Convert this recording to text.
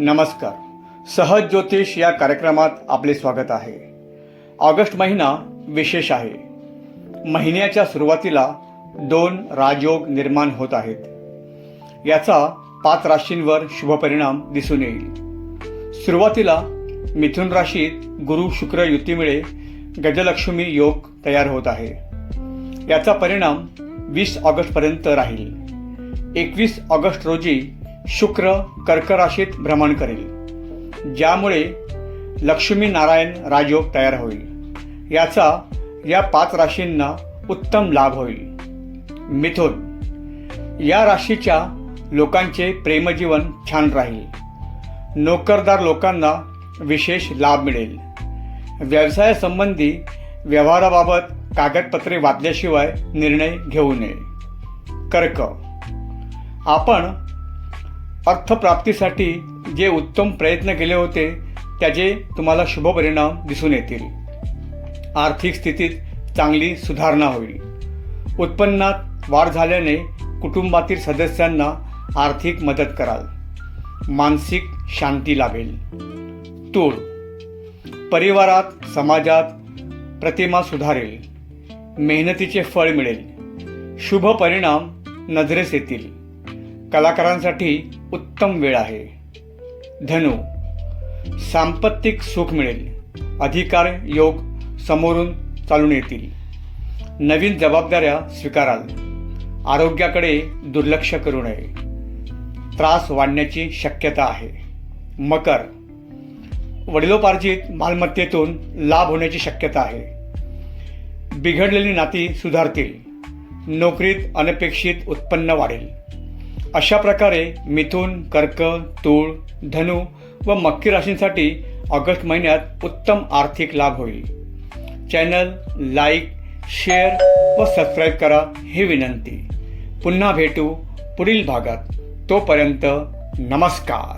नमस्कार. सहज ज्योतिष या कार्यक्रमात आपले स्वागत आहे. ऑगस्ट महिना विशेष आहे. महिन्याच्या सुरुवातीला दोन राजयोग निर्माण होत आहेत. याचा पाच राशींवर शुभपरिणाम दिसून येईल. सुरुवातीला मिथुन राशीत गुरु शुक्र युतीमुळे गजलक्ष्मी योग तयार होत आहे. याचा परिणाम वीस ऑगस्टपर्यंत राहील. एकवीस ऑगस्ट रोजी शुक्र कर्क राशीत भ्रमण करेल ज्यामुळे लक्ष्मी नारायण राजयोग तयार होईल. याचा या पाच राशींना उत्तम लाभ होईल. मिथुन या राशीच्या लोकांचे प्रेमजीवन छान राहील. नोकरदार लोकांना विशेष लाभ मिळेल. व्यवसायासंबंधी व्यवहाराबाबत कागदपत्रे वाचल्याशिवाय निर्णय घेऊ नये. कर्क आपण अर्थप्राप्तीसाठी जे उत्तम प्रयत्न केले होते त्याचे तुम्हाला शुभ परिणाम दिसून येतील. आर्थिक स्थितीत चांगली सुधारणा होईल. उत्पन्नात वाढ झाल्याने कुटुंबातील सदस्यांना आर्थिक मदत कराल. मानसिक शांती लाभेल. तूळ. परिवारात समाजात प्रतिमा सुधारेल. मेहनतीचे फळ मिळेल. शुभ परिणाम नजरेस येतील. कलाकारांसाठी उत्तम वेळ आहे. धनु सांपत्तिक सुख मिळेल. अधिकार योग समोरून चालून येतील. नवीन जबाबदाऱ्या स्वीकाराल. आरोग्याकडे दुर्लक्ष करू नये. त्रास वाढण्याची शक्यता आहे. मकर वडिलोपार्जित मालमत्तेतून लाभ होण्याची शक्यता आहे. बिघडलेली नाती सुधारतील. नोकरीत अनपेक्षित उत्पन्न वाढेल. अशा प्रकारे मिथुन कर्क तूळ धनु व मक्की राशींसाठी ऑगस्ट महिन्यात उत्तम आर्थिक लाभ होईल. चॅनल लाईक शेअर व सबस्क्राईब करा ही विनंती. पुन्हा भेटू पुढील भागात. तोपर्यंत नमस्कार.